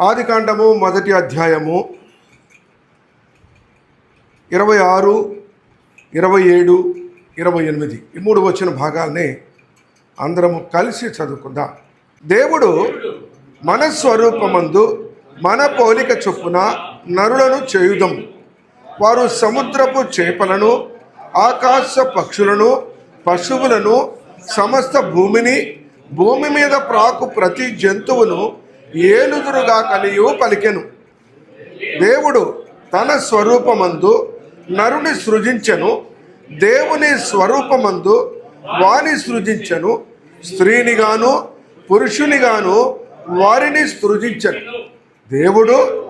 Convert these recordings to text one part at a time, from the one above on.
ఆదికాండము మొదటి అధ్యాయము ఇరవై ఆరు ఇరవై ఏడు ఇరవై ఎనిమిది. ఈ మూడు వచ్చిన భాగాల్ని అందరము కలిసి చదువుకుందాం. దేవుడు మన స్వరూపమందు మన పోలిక చొప్పున నరులను చేయుదం. వారు సముద్రపు చేపలను ఆకాశ పక్షులను పశువులను సమస్త భూమిని భూమి మీద ప్రాకు ప్రతి జంతువును ఏలుదురుగా కలియు పలికెను. దేవుడు తన స్వరూపమందు నరుని సృజించెను దేవుని స్వరూపమందు వాని సృజించెను స్త్రీనిగాను పురుషునిగాను వారిని సృజించను. దేవుడు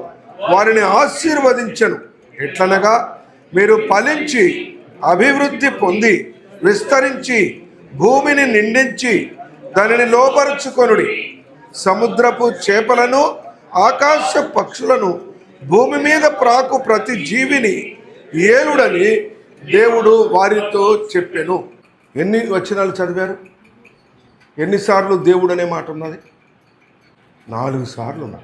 వారిని ఆశీర్వదించెను. ఎట్లనగా మీరు ఫలించి అభివృద్ధి పొంది విస్తరించి భూమిని నిండించి దానిని లోపరుచుకొనుడి. సముద్రపు చేపలను ఆకాశ పక్షులను భూమి మీద ప్రాకు ప్రతి జీవిని ఏలుడని దేవుడు వారితో చెప్పెను. ఎన్ని వచనాలు చదివారు? ఎన్నిసార్లు దేవుడు అనే మాట ఉన్నది? నాలుగు సార్లు ఉన్నది.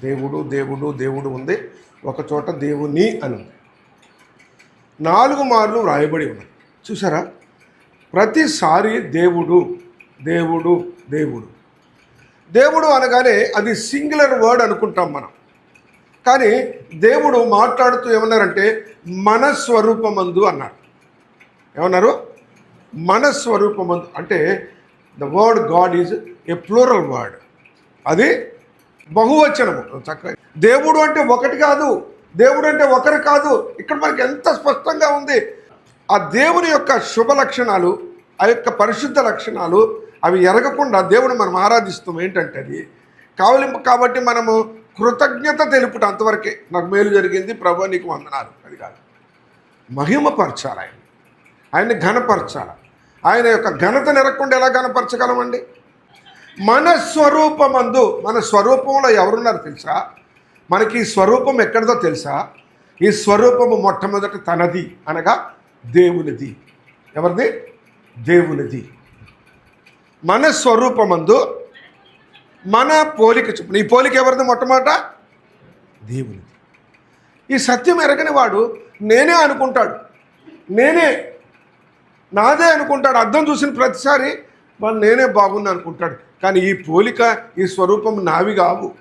దేవుడు దేవుడు దేవుడు ఉంది. ఒక చోట దేవుని అని ఉంది. నాలుగు మార్లు వ్రాయబడి ఉన్నాయి చూసారా ప్రతిసారి దేవుడు దేవుడు దేవుడు. దేవుడు అనగానే అది సింగులర్ వర్డ్ అనుకుంటాం మనం. కానీ దేవుడు మాట్లాడుతూ ఏమన్నారంటే మన స్వరూపమందు అన్నారు ఏమన్నారు? మన స్వరూపమందు అంటే the word God is a plural word అది బహువచనము. చక్కగా. దేవుడు అంటే ఒకటి కాదు. దేవుడు అంటే ఒకరు కాదు. ఇక్కడ మనకి ఎంత స్పష్టంగా ఉంది. ఆ దేవుని యొక్క శుభ లక్షణాలు ఆ యొక్క పరిశుద్ధ లక్షణాలు అవి ఎరగకుండా దేవుని మనం ఆరాధిస్తాం. ఏంటంటే అది? కావలింపు కాబట్టి మనము కృతజ్ఞత తెలుపుట అంతవరకే. నాకు మేలు జరిగింది. ప్రభు నీకు వందనాలు. అది కాదు. మహిమపరచాలి ఆయన. ఆయన్ని ఘనపరచాలి. ఆయన యొక్క ఘనత నెరగకుండా ఎలా ఘనపరచగలమండి? మన స్వరూపమందు మన స్వరూపంలో ఎవరున్నారు తెలుసా? మనకి ఈ స్వరూపం ఎక్కడిదో తెలుసా? ఈ స్వరూపము మొట్టమొదట తనది అనగా దేవునిది. ఎవరిది? దేవునిది. మన స్వరూపమందు మన పోలిక చొప్పున ఈ పోలిక ఎవరిది మొట్టమొదట? దేవునిది. ఈ సత్యం ఎరగని వాడు నేనే అనుకుంటాడు. నేనే నాదే అనుకుంటాడు. అర్థం చూసిన ప్రతిసారి వాళ్ళు నేనే బాగున్నా అనుకుంటాడు. కానీ ఈ పోలిక ఈ స్వరూపం నావి కావు.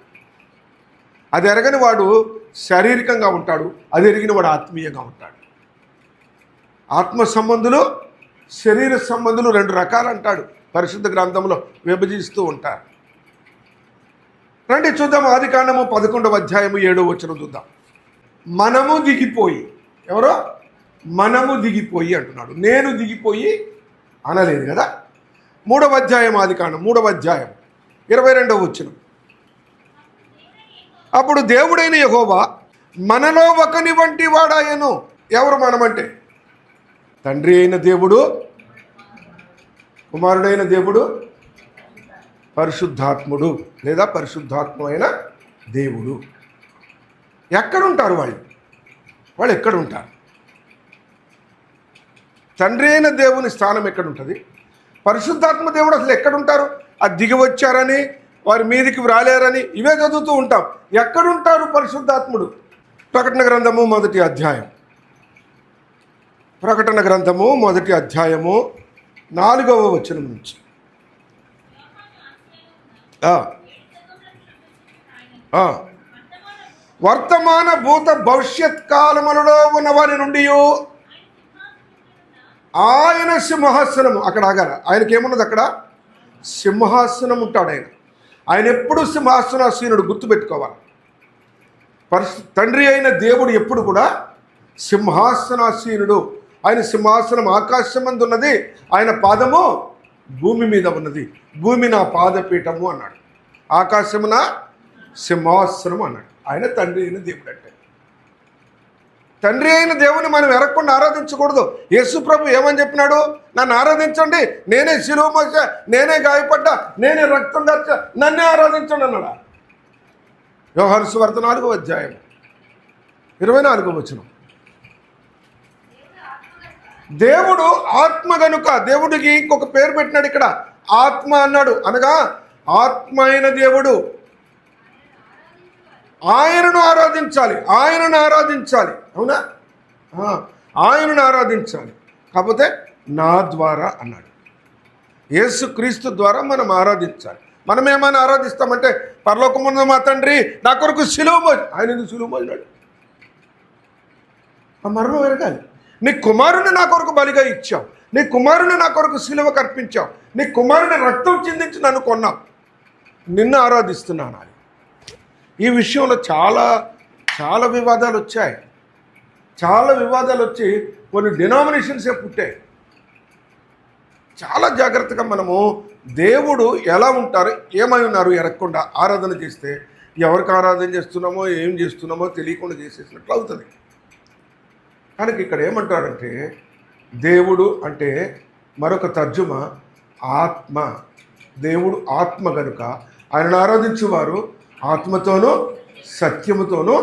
అది ఎరగని వాడు శారీరకంగా ఉంటాడు. అది ఎరిగిన వాడు ఆత్మీయంగా ఉంటాడు. ఆత్మ సంబంధులు శరీర సంబంధులు రెండు రకాలు అంటాడు. పరిశుద్ధ గ్రంథంలో విభజిస్తూ ఉంటారు. రండి చూద్దాం ఆది కాండము పదకొండవ అధ్యాయము ఏడో వచ్చిన చూద్దాం. మనము దిగిపోయి ఎవరో? మనము దిగిపోయి అంటున్నాడు. నేను దిగిపోయి అనలేదు కదా? మూడవ అధ్యాయం ఆది కాండం మూడవ అధ్యాయం ఇరవై రెండవ వచ్చిన అప్పుడు దేవుడైన యహోవా మనలో ఒకని వంటి వాడాయను. ఎవరు మనమంటే? తండ్రి అయిన దేవుడు కుమారుడైన దేవుడు పరిశుద్ధాత్ముడు లేదా పరిశుద్ధాత్మ అయిన దేవుడు. ఎక్కడుంటారు వాళ్ళు? వాళ్ళు ఎక్కడుంటారు? తండ్రి అయిన దేవుని స్థానం ఎక్కడుంటుంది? పరిశుద్ధాత్మ దేవుడు అసలు ఎక్కడుంటారు? అది దిగి వచ్చారని వారి మీదికి రాలేరని ఇవే చదువుతూ ఉంటాం. ఎక్కడుంటారు పరిశుద్ధాత్ముడు? ప్రకటన గ్రంథము మొదటి అధ్యాయం ప్రకటన గ్రంథము మొదటి అధ్యాయము నాలుగవ వచనం నుంచి. వర్తమాన భూత భవిష్యత్ కాలములలో ఉన్న వారి నుండి ఆయన సింహాసనం అక్కడ ఆగాల ఆయనకి ఏమున్నది అక్కడ? సింహాసనం ఉంటాడు ఆయన ఆయన ఎప్పుడు సింహాసనాసీనుడు గుర్తుపెట్టుకోవాలి పరిస్థితి తండ్రి అయిన దేవుడు ఎప్పుడు కూడా సింహాసనాసీనుడు. ఆయన సింహాసనం ఆకాశం మందు ఉన్నది ఆయన పాదము భూమి మీద ఉన్నది. భూమి నా పాదపీఠము అన్నాడు. ఆకాశమున సింహాసనం అన్నాడు. ఆయన తండ్రి అయిన దేవుడు అంటే. తండ్రి అయిన దేవుని మనం ఎరగకుండా ఆరాధించకూడదు. యేసు ప్రభు ఏమని చెప్పినాడు? నన్ను ఆరాధించండి. నేనే శిలువ నేనే గాయపడ్డా నేనే రక్తం దర్చా నన్నే ఆరాధించండి అన్నాడా. వ్యవహార సువార్త నాలుగో అధ్యాయం ఇరవై నాలుగో వచనం. దేవుడు ఆత్మ గనుక దేవుడికి ఇంకొక పేరు పెట్టినాడు ఇక్కడ. ఆత్మ అన్నాడు. అనగా ఆత్మ అయిన దేవుడు ఆయనను ఆరాధించాలి. ఆయనను ఆరాధించాలి. అవునా? ఆయనను ఆరాధించాలి. కాకపోతే నా ద్వారా అన్నాడు. యేసుక్రీస్తు ద్వారా మనం ఆరాధించాలి. మనం ఏమైనా ఆరాధిస్తామంటే పరలోకమున్న మా తండ్రి నా కొరకు సులువు ఆయన సులువు సిలువ మోసినాడు? ఆ మరణం ఎరగాలి నీ కుమారుని నా కొరకు బలిగా ఇచ్చావు. నీ కుమారుని నా కొరకు శిలువ కర్పించావు. నీ కుమారుని రక్తం చిందించి నన్ను కొన్నావు. నిన్ను ఆరాధిస్తున్నాను అని ఈ విషయంలో చాలా చాలా వివాదాలు వచ్చాయి. చాలా వివాదాలు వచ్చి కొన్ని డినామినేషన్సే పుట్టాయి. చాలా జాగ్రత్తగా మనము దేవుడు ఎలా ఉంటారు ఏమై ఉన్నారు ఎరగకుండా ఆరాధన చేస్తే ఎవరికి ఆరాధన చేస్తున్నామో ఏం చేస్తున్నామో తెలియకుండా చేసేసినట్లు అవుతుంది. కనుక ఇక్కడ ఏమంటాడంటే దేవుడు అంటే మరొక తర్జుమ ఆత్మ. దేవుడు ఆత్మ కనుక ఆయనను ఆరాధించేవారు ఆత్మతోనూ సత్యముతోనూ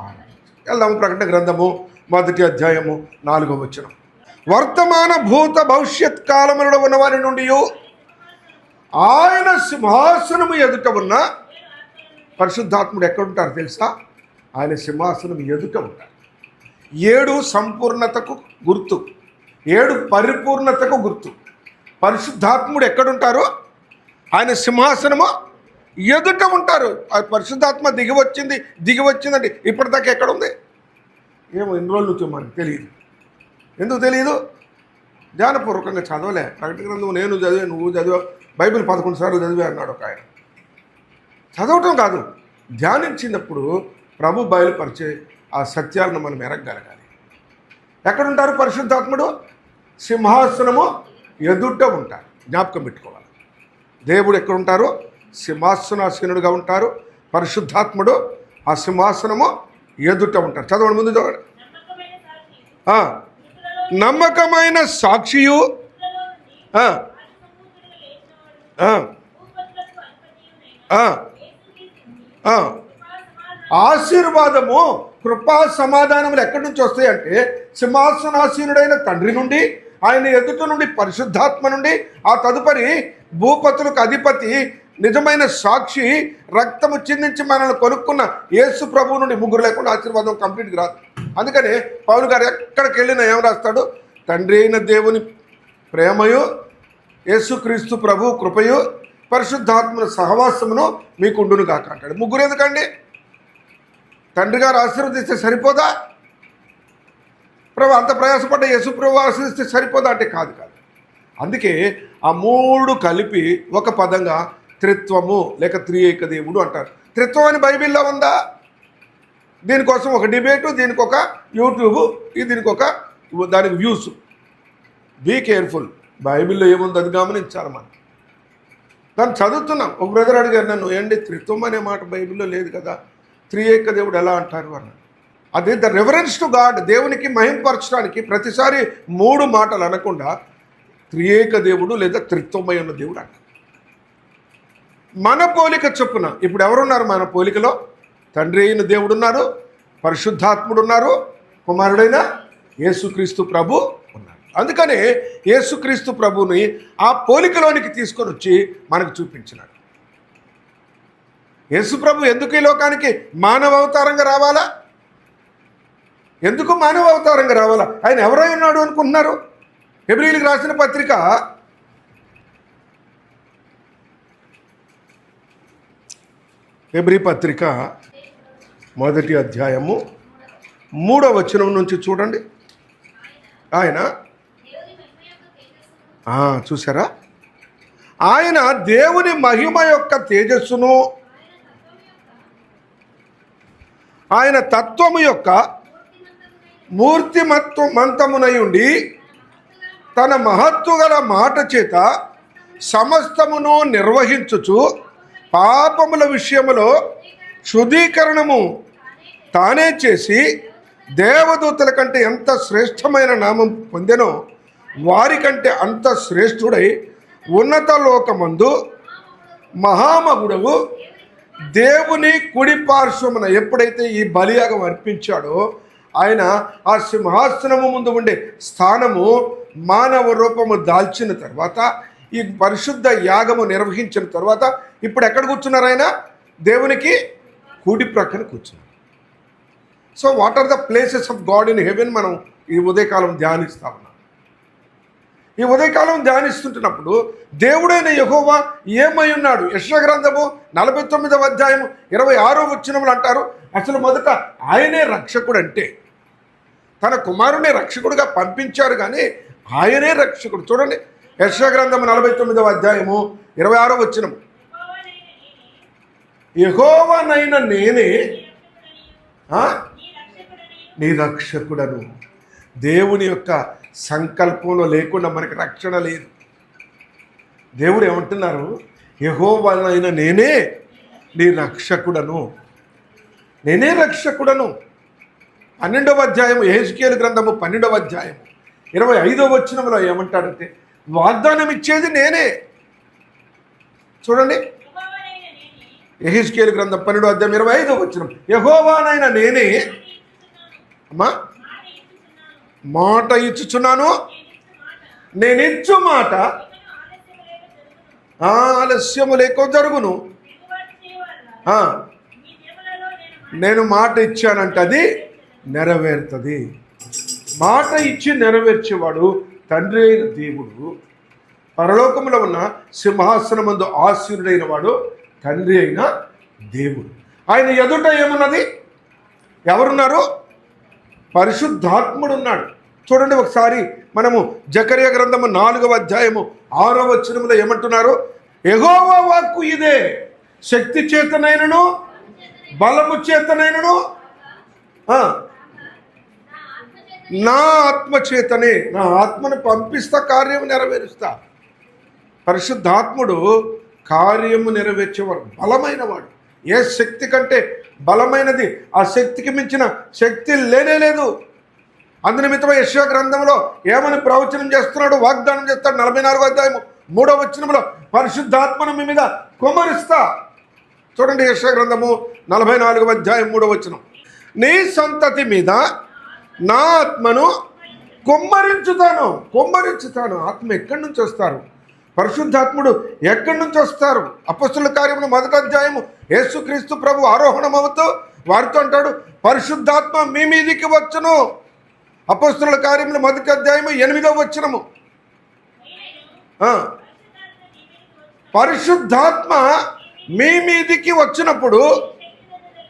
ఆరాధించు. వెళ్దాము ప్రకటన గ్రంథము మొదటి అధ్యాయము నాలుగో వచ్చిన వర్తమాన భూత భవిష్యత్ కాలములలో ఉన్న వారి నుండి ఆయన సింహాసనము ఎదుట ఉన్న పరిశుద్ధాత్ముడు ఎక్కడుంటారు తెలుసా? ఆయన సింహాసనం ఎదుట ఉంటారు. ఏడు సంపూర్ణతకు గుర్తు. ఏడు పరిపూర్ణతకు గుర్తు. పరిశుద్ధాత్ముడు ఎక్కడుంటారు ఆయన సింహాసనము ఎదుట ఉంటారు. ఆ పరిశుద్ధాత్మ దిగి వచ్చింది దిగి వచ్చిందండి ఇప్పటిదాకా ఎక్కడ ఉంది ఏమో ఎన్ని రోజులు నుంచి తెలియదు. ఎందుకు తెలియదు? ధ్యానపూర్వకంగా చదవలే. ప్రకటన గ్రంథం నేను చదివా నువ్వు చదివా బైబిల్ పదకొండు సార్లు చదివా అన్నాడు ఒక ఆయన. చదవటం కాదు ధ్యానించినప్పుడు ప్రభు బయలుపరిచే ఆ సత్యాలను మనం ఎరగగలగాలి. ఎక్కడుంటారు పరిశుద్ధాత్ముడు? సింహాసనము ఎదుట ఉంటారు. జ్ఞాపకం పెట్టుకోవాలి. దేవుడు ఎక్కడుంటారు? సింహాసనాసీనుడుగా ఉంటారు. పరిశుద్ధాత్ముడు ఆ సింహాసనము ఎదుట ఉంటారు. చదవండి ముందు చదవండి. నమ్మకమైన సాక్షియు ఆశీర్వాదము కృపా సమాధానములు ఎక్కడి నుంచి వస్తాయంటే సింహాసనాసీనుడైన తండ్రి నుండి ఆయన ఎదుట నుండి పరిశుద్ధాత్మ నుండి ఆ తదుపరి భూపతులకు అధిపతి నిజమైన సాక్షి రక్తము చిందించి మనల్ని కొనుక్కున్న యేసు ప్రభువు నుండి ముగ్గురు లేకుండా ఆశీర్వాదం కంప్లీట్గా రాదు. అందుకని పౌలు గారు ఎక్కడికి వెళ్ళినా ఏం రాస్తాడు? తండ్రి అయిన దేవుని ప్రేమయు యేసుక్రీస్తు ప్రభు కృపయు పరిశుద్ధాత్మల సహవాసమును మీకుండును కాక అంటాడు. ముగ్గురు ఎందుకండి? తండ్రి గారు ఆశీర్వదిస్తే సరిపోదా? ప్రభు అంత ప్రయాసపడ్డ యశుప్రభు ఆశీర్దిస్తే సరిపోదా అంటే కాదు కాదు. అందుకే ఆ మూడు కలిపి ఒక పదంగా త్రిత్వము లేక త్రియేక దేవుడు అంటారు. త్రిత్వం అని బైబిల్లో ఉందా? దీనికోసం ఒక డిబేటు దీనికి ఒక యూట్యూబ్ ఇది దీనికి ఒక దానికి వ్యూస్. Be careful. బైబిల్లో ఏముంది? అది గమనించాలి మనం. దాన్ని చదువుతున్నాం. ఒక బ్రదర్ అడిగారు నన్ను ఏంటి త్రిత్వం అనే మాట బైబిల్లో లేదు కదా? త్రియేక దేవుడు ఎలా అంటారు అన్నాడు. అది ద రెఫరెన్స్ టు గాడ్ దేవునికి మహింపరచడానికి ప్రతిసారి మూడు మాటలు అనకుండా త్రియేక దేవుడు లేదా త్రిత్వమై ఉన్న దేవుడు అంట మన పోలిక చొప్పున ఇప్పుడు ఎవరున్నారు మన పోలికలో? తండ్రి అయిన దేవుడు ఉన్నారు పరిశుద్ధాత్ముడు ఉన్నారు కుమారుడైన యేసుక్రీస్తు ప్రభు ఉన్నారు అందుకనే యేసుక్రీస్తు ప్రభుని ఆ పోలికలోనికి తీసుకొని వచ్చి మనకు చూపించినాడు. యేసుప్రభు ఎందుకు ఈ లోకానికి మానవ అవతారంగా రావాలా? ఎందుకు మానవ అవతారంగా రావాలా? ఆయన ఎవరై ఉన్నాడు అనుకుంటున్నారు? హెబ్రిలకు రాసిన పత్రిక ఎబ్రి పత్రిక మొదటి అధ్యాయము మూడో వచనం నుంచి చూడండి. ఆయన చూసారా ఆయన దేవుని మహిమ యొక్క తేజస్సును ఆయన తత్వము యొక్క మూర్తిమత్వ మంతమునై ఉండి తన మహత్తు గల మాట చేత సమస్తమును నిర్వహించుచు పాపముల విషయములో శుద్ధీకరణము తానే చేసి దేవదూతల కంటే ఎంత శ్రేష్టమైన నామం పొందెనో వారికంటే అంత శ్రేష్ఠుడై ఉన్నత లోకమందు మహామగుడవు దేవుని కుడి పార్శ్వమున ఎప్పుడైతే ఈ బలియాగం అర్పించాడో ఆయన ఆ సింహాసనము ముందు ఉండే స్థానము మానవ రూపము దాల్చిన తర్వాత ఈ పరిశుద్ధ యాగము నిర్వహించిన తర్వాత ఇప్పుడు ఎక్కడ కూర్చున్నారు ఆయన? దేవునికి కుడి ప్రక్కన కూర్చున్నారు. So what are the places of God in heaven మనం ఈ ఉదయకాలం ధ్యానిస్తా ఉన్నాం ఈ ఉదయకాలం ధ్యానిస్తుంటున్నప్పుడు దేవుడైన యహోవా ఏమై ఉన్నాడు? యశ్వగ్రంథము నలభై తొమ్మిదవ అధ్యాయము ఇరవై ఆరో వచ్చినములు అంటారు. అసలు మొదట ఆయనే రక్షకుడు అంటే తన కుమారుని రక్షకుడుగా పంపించారు కానీ ఆయనే రక్షకుడు. చూడండి యశ్వగ్రంథము నలభై తొమ్మిదవ అధ్యాయము ఇరవై ఆరో వచ్చినము యహోవనైన నేనే నీ రక్షకుడను. దేవుని యొక్క సంకల్పంలో లేకుండా మనకి రక్షణ లేదు. దేవుడు ఏమంటున్నారు? యహోవనైన నేనే నీ రక్షకుడను. నేనే రక్షకుడను. పన్నెండవ అధ్యాయము ఏజ్కేలు గ్రంథము పన్నెండవ అధ్యాయం ఇరవై ఐదవ వచ్చినంలో ఏమంటాడంటే వాగ్దానం ఇచ్చేది నేనే. చూడండి. ఎహెస్కేలు ఎహిస్కేలు గ్రంథం పన్నెండు అధ్యాయం ఇరవై ఐదవ వచ్చిన యహోవానైనా నేనే. అమ్మా మాట ఇచ్చుచున్నాను, నేను ఇచ్చు మాట. ఆలస్యము లేక జరుగును. నేను మాట ఇచ్చానంటే అది నెరవేరుతుంది. మాట ఇచ్చి నెరవేర్చేవాడు తండ్రి అయిన దేవుడు. పరలోకంలో ఉన్న సింహాసనమందు ఆశీనుడైన వాడు తండ్రి అయిన దేవుడు. ఆయన ఎదుట ఏమున్నది? ఎవరున్నారు? పరిశుద్ధాత్ముడు ఉన్నాడు చూడండి ఒకసారి మనము జకర్య గ్రంథము నాలుగవ అధ్యాయము ఆరో వచనములో ఏమంటున్నారు? ఎగోవా వాక్కు ఇదే. శక్తి చేతనైనను బలము చేతనైనను నా ఆత్మ నా చేతనే నా ఆత్మను పంపిస్తా కార్యము నెరవేరుస్తా. పరిశుద్ధాత్ముడు కార్యము నెరవేర్చేవాడు బలమైనవాడు. ఏ శక్తి కంటే బలమైనది. ఆ శక్తికి మించిన శక్తి లేనే లేదు. అందునిమిత్తమై యశ్వ గ్రంథంలో ఏమని ప్రవచనం చేస్తున్నాడు వాగ్దానం చేస్తాడు నలభై నాలుగో అధ్యాయము. మూడో వచనంలో పరిశుద్ధాత్మను మీ మీద కుమరిస్తా చూడండి యశ్వ గ్రంథము నలభై నాలుగవ అధ్యాయం మూడో వచనం. నీ సంతతి మీద నా ఆత్మను కుమ్మరించుతాను. కుమ్మరించుతాను. ఆత్మ ఎక్కడి నుంచి వస్తారు? పరిశుద్ధాత్ముడు ఎక్కడి నుంచి వస్తారు? అపస్తుల కార్యములు మొదటి అధ్యాయము. యేసుక్రీస్తు ప్రభు ఆరోహణమవుతూ వారితో అంటాడు పరిశుద్ధాత్మ మీ మీదికి వచ్చును. అపస్తుల కార్యములు మొదటి అధ్యాయము ఎనిమిదవ వచ్చినము పరిశుద్ధాత్మ మీ మీదికి వచ్చినప్పుడు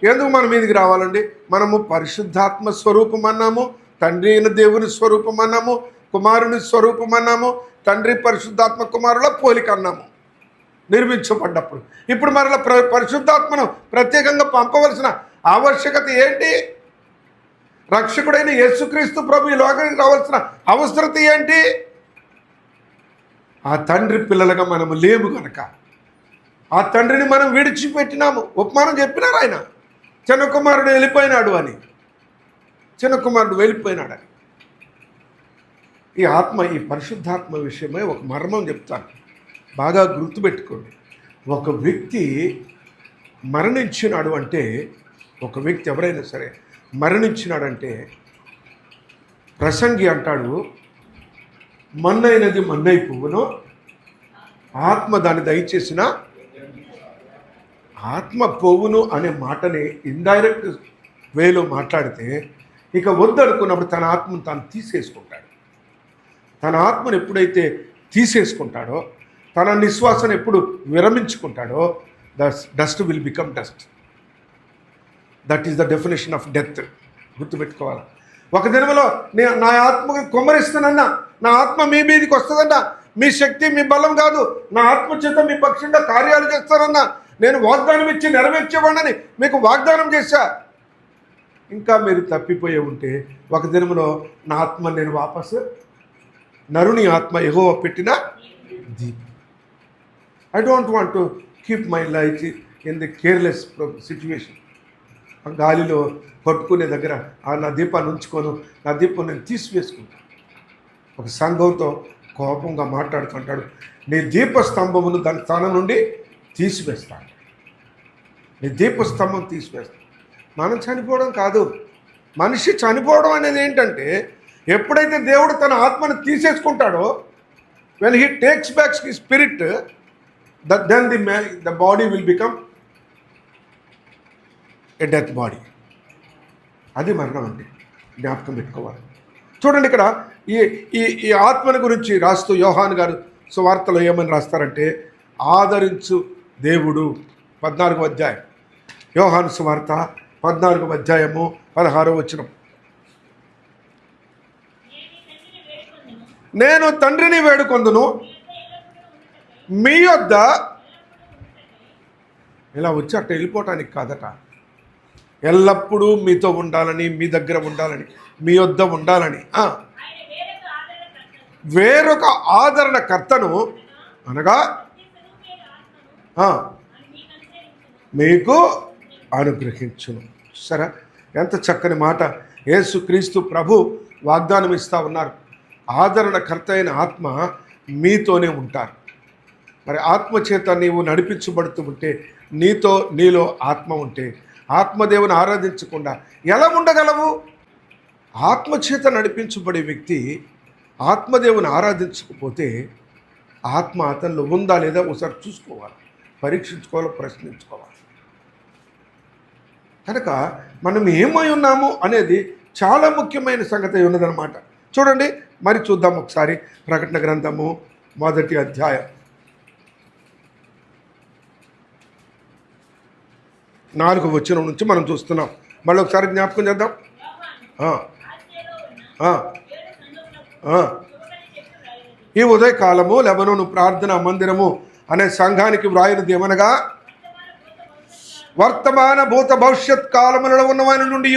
ఎందుకు మన మీదికి రావాలండి? మనము పరిశుద్ధాత్మ స్వరూపం అన్నాము తండ్రి అయిన దేవుని స్వరూపం అన్నాము కుమారుని స్వరూపం అన్నాము తండ్రి పరిశుద్ధాత్మ కుమారుల పోలిక అన్నాము నిర్మించబడ్డప్పుడు. ఇప్పుడు మరలా ప్ర పరిశుద్ధాత్మను ప్రత్యేకంగా పంపవలసిన ఆవశ్యకత ఏంటి? రక్షకుడైన యేసుక్రీస్తు ప్రభు ఈ లోకానికి రావాల్సిన అవసరత ఏంటి? ఆ తండ్రి పిల్లలుగా మనము లేము కనుక ఆ తండ్రిని మనం విడిచిపెట్టినాము. ఉపమానం చెప్పినారు ఆయన. చిన్న కుమారుడు వెళ్ళిపోయినాడు అని. చిన్న కుమారుడు వెళ్ళిపోయినాడు అని. ఈ ఆత్మ ఈ పరిశుద్ధాత్మ విషయమై ఒక మర్మం చెప్తాను. బాగా గుర్తుపెట్టుకోండి. ఒక వ్యక్తి మరణించినాడు అంటే ఒక వ్యక్తి ఎవరైనా సరే మరణించినాడంటే ప్రసంగి అంటాడు మన్నైనది మన్నై పువ్వును ఆత్మ దాన్ని దయచేసిన ఆత్మ పోవును అనే మాటని ఇండైరెక్ట్ వేలో మాట్లాడితే ఇక వద్దనుకున్నప్పుడు తన ఆత్మను తాను తీసేసుకుంటాడు. తన ఆత్మను ఎప్పుడైతే తీసేసుకుంటాడో తన నిశ్వాసను ఎప్పుడు విరమించుకుంటాడో thus dust will become dust. That is the definition of death. గుర్తుపెట్టుకోవాలి? ఒక దినములో నే నా ఆత్మకి కుమ్మరిస్తానన్నా నా ఆత్మ మీ మీదకి వస్తుందన్నా మీ శక్తి మీ బలం కాదు నా ఆత్మ చేత మీ పక్షంగా కార్యాలు చేస్తానన్నా నేను వాగ్దానం ఇచ్చి నెరవేర్చేవాడిని మీకు వాగ్దానం చేశా. ఇంకా మీరు తప్పిపోయి ఉంటే ఒక దినములో నా ఆత్మ నేను వాపసు నరుని ఆత్మ ఎగో పెట్టిన దీపం. I don't want to keep my life in the careless situation గాలిలో పట్టుకునే దగ్గర ఆ నా దీపాన్ని ఉంచుకోను. నా దీపం నేను తీసివేసుకుంటాను ఒక సంఘంతో కోపంగా మాట్లాడుతుంటాడు నీ దీపస్తంభమును దాని స్థానం నుండి తీసివేస్తాను. నీ దీపస్తంభం తీసివేస్తాను. మనం చనిపోవడం కాదు. మనిషి చనిపోవడం అనేది ఏంటంటే ఎప్పుడైతే దేవుడు తన ఆత్మను తీసేసుకుంటాడో when he takes backs he spirit then the ma the body will become a death body అది మరణం అండి. జ్ఞాపకం పెట్టుకోవాలి. చూడండి ఇక్కడ ఈ ఈ ఈ ఆత్మని గురించి రాస్తూ యోహాన్ గారు సువార్తలో ఏమని రాస్తారంటే ఆదరించు దేవుడు. పద్నాలుగో అధ్యాయం. యోహాను సువార్త పద్నాలుగో అధ్యాయము పదహారో వచ్చినాం నేను తండ్రిని వేడుకొందును. మీ యొద్ద ఇలా వచ్చి అట్ట వెళ్ళిపోవటానికి కాదట. ఎల్లప్పుడూ మీతో ఉండాలని మీ దగ్గర ఉండాలని మీ యొద్ద ఉండాలని వేరొక ఆదరణ కర్తను ఆదరణకర్తను అనగా మీకు అనుగ్రహించును మీకు అనుగ్రహించును. సరే? ఎంత చక్కని మాట. యేసుక్రీస్తు ప్రభు వాగ్దానం ఇస్తా ఉన్నారు. ఆదరణకర్త అయిన ఆత్మ మీతోనే ఉంటారు. మరి ఆత్మ చేత నీవు నడిపించబడుతూ ఉంటే నీతో నీలో ఆత్మ ఉంటే ఆత్మదేవుని ఆరాధించకుండా ఎలా ఉండగలవు? ఆత్మ చేత నడిపించబడే వ్యక్తి ఆత్మదేవుని ఆరాధించకపోతే ఆత్మ అతనిలో ఉందా లేదా ఒకసారి చూసుకోవాలి. పరీక్షించుకోవాలి ప్రశ్నించుకోవాలి. కనుక మనం ఏమై ఉన్నాము అనేది చాలా ముఖ్యమైన సంగతి ఉన్నదన్నమాట. చూడండి మరి చూద్దాం ఒకసారి ప్రకటన గ్రంథము మొదటి అధ్యాయం. నాలుగు వచ్చిన నుంచి మనం చూస్తున్నాం. మళ్ళీ ఒకసారి జ్ఞాపకం చేద్దాం. ఈ ఉదయ కాలము ఈ ఉదయకాలము లెబనోను ప్రార్థన మందిరము అనే సంఘానికి వ్రాయినది ఏమనగా? వర్తమాన భూత భవిష్యత్ కాలములలో ఉన్నవాని నుండి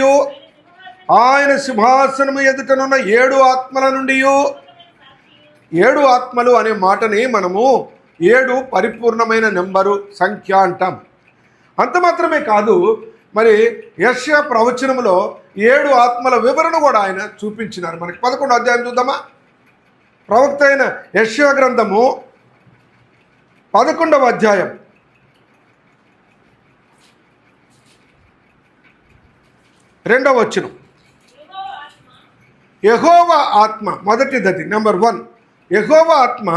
ఆయన సింహాసనము ఎదుటనున్న ఏడు ఆత్మల నుండి ఏడు ఆత్మలు అనే మాటని మనము ఏడు పరిపూర్ణమైన నెంబరు సంఖ్య అంటాం. అంత మాత్రమే కాదు మరి యశ్య ప్రవచనములో ఏడు ఆత్మల వివరణ కూడా ఆయన చూపించినారు. మనకి పదకొండు అధ్యాయం చూద్దామా? ప్రవక్త అయిన యశ్య గ్రంథము పదకొండవ అధ్యాయం. రెండవ వచ్చినం యెహోవా ఆత్మ యహోవ ఆత్మ మొదటిదది నెంబర్ వన్. యహోవ ఆత్మ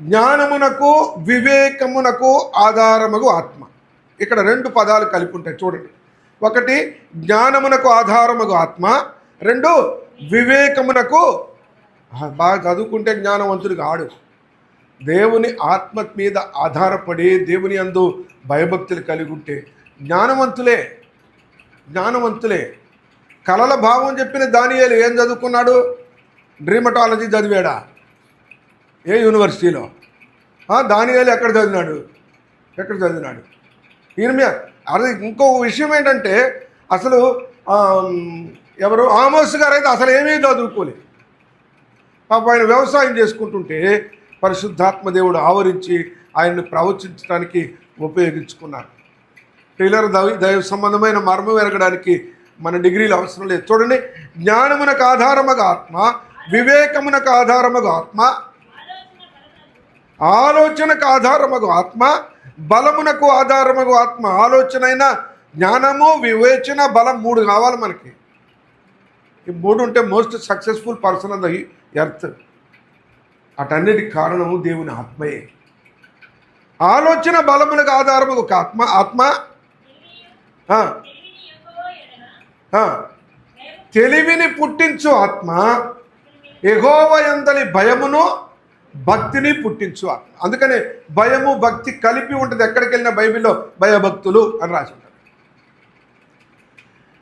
జ్ఞానమునకు వివేకమునకు ఆధారముగు ఆత్మ. ఇక్కడ రెండు పదాలు కలిపి ఉంటాయి చూడండి. ఒకటి జ్ఞానమునకు ఆధారముగు ఆత్మ. రెండు వివేకమునకు బాగా చదువుకుంటే జ్ఞానవంతుడు కాడు దేవుని ఆత్మ మీద ఆధారపడి దేవుని అందు భయభక్తులు కలిగి ఉంటే జ్ఞానవంతులే జ్ఞానవంతులే. కలల భావం చెప్పిన దానియాలు ఏం చదువుకున్నాడు? డ్రీమటాలజీ చదివాడా? ఏ యూనివర్సిటీలో? దానియాలు ఎక్కడ చదివినాడు? ఎక్కడ చదివినాడు? ఈయన మీద. అది ఇంకో విషయం ఏంటంటే అసలు ఎవరు? ఆమోస్ గారు అయితే అసలు ఏమీ చదువుకోలేదు పాప ఆయన వ్యవసాయం చేసుకుంటుంటే పరిశుద్ధాత్మ దేవుడు ఆవరించి ఆయన్ని ప్రవచించడానికి ఉపయోగించుకున్నారు. పిల్లల దైవ దైవ సంబంధమైన మర్మం ఎరగడానికి మన డిగ్రీలు అవసరం లేదు. చూడండి జ్ఞానమునకు ఆధారముగా ఆత్మ వివేకమునకు ఆధారముగా ఆత్మ ఆలోచనకు ఆధారముగా ఆత్మ బలమునకు ఆధారముగా ఆత్మ. ఆలోచన అయినా జ్ఞానము వివేచన బలం మూడు కావాలి మనకి. ఈ మూడు ఉంటే most successful person on the earth అటన్నిటికి కారణము దేవుని ఆత్మయే. ఆలోచన బలమునకు ఆధారము ఒక ఆత్మ ఆత్మ ఆ, తెలివిని యెహోవా ఎడల ఆ, తెలివిని పుట్టించు ఆత్మ ఎగోవ భయమును భక్తిని పుట్టించు ఆత్మ. అందుకనే భయము భక్తి కలిపి ఉంటుంది. ఎక్కడికి వెళ్ళిన బైబిల్లో భయభక్తులు అని రాసి ఉంటారు.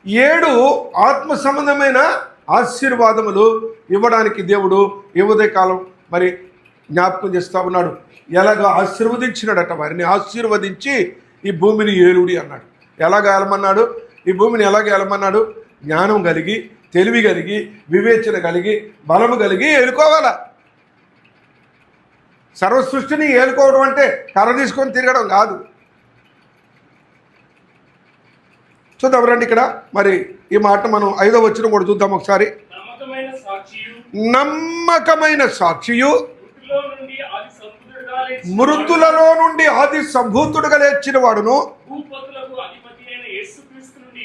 ఏడు ఆత్మ సంబంధమైన ఆశీర్వాదములు ఇవ్వడానికి దేవుడు యువదే కాలం మరి జ్ఞాపకం చేస్తా ఉన్నాడు. ఎలాగ ఆశీర్వదించినాడట వారిని? ఆశీర్వదించి ఈ భూమిని ఏలుడి అన్నాడు. ఎలాగ ఏలమన్నాడు? ఈ భూమిని ఎలాగ ఏలమన్నాడు? జ్ఞానం కలిగి తెలివి కలిగి వివేచన కలిగి బలము కలిగి ఏలుకోవాలా. సర్వ సృష్టిని ఏలుకోవడం అంటే కర్ర తీసుకొని తిరగడం కాదు. చూద్దాం రండి ఇక్కడ. మరి ఈ మాట మనం ఐదో వచ్చిన కూడా చూద్దాం ఒకసారి. నమ్మకమైన సాక్షియు. మృతులలో నుండి ఆది సంభూతుడుగా లేచిన వాడును భూపతులకు అధిపతి అయిన యేసుక్రీస్తు నుండి ఆ,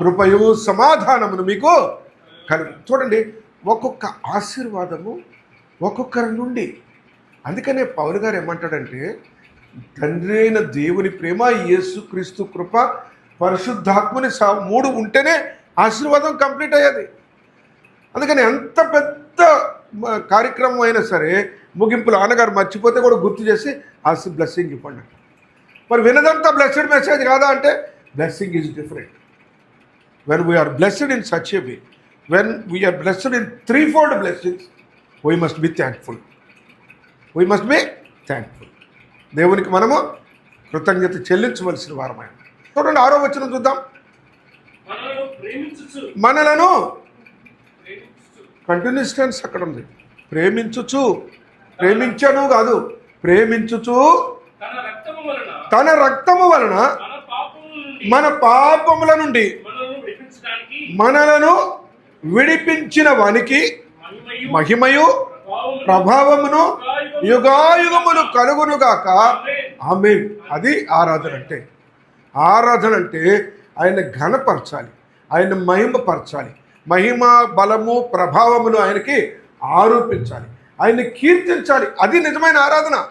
కృపయు సమాధానమును మీకు కలుగు. చూడండి ఒక్కొక్క ఆశీర్వాదము ఒక్కొక్కరి నుండి. అందుకనే పౌలు గారు ఏమంటాడంటే తండ్రి అయిన దేవుని ప్రేమ యేసుక్రీస్తు కృప పరిశుద్ధాత్మని సా మూడు ఉంటేనే ఆశీర్వాదం కంప్లీట్ అయ్యేది. అందుకని ఎంత పెద్ద కార్యక్రమం అయినా సరే ముగింపులో అన్నగారు మర్చిపోతే కూడా గుర్తు చేసి ఆశ బ్లెస్సింగ్ ఇవ్వండి. మరి వినదంతా బ్లెస్డ్ మెసేజ్ కాదా అంటే blessing is different when we're blessed in such a way when we're blessed in three fold blessings we must be thankful we must be thankful దేవునికి మనము కృతజ్ఞత చెల్లించవలసిన వారమైన. చూడండి ఆరో వచ్చిన చూద్దాం. మనలను కంటిన్యూస్ టెన్స్ అక్కడ ఉంది. ప్రేమించుచు. ప్రేమించను కాదు. ప్రేమించుచు తన రక్తము వలన మన పాపముల నుండి మనలను విడిపించిన వానికి మహిమయు ప్రభావమును యుగాయుగములు కలుగునుగాక. ఆమె అది ఆరాధన అంటే ఆరాధన అంటే ఆయన ఘనపరచాలి. ఆయన మహిమపరచాలి. మహిమ బలము ప్రభావమును ఆయనకి ఆరోపించాలి. ఆయన్ని కీర్తించాలి. అది నిజమైన ఆరాధన.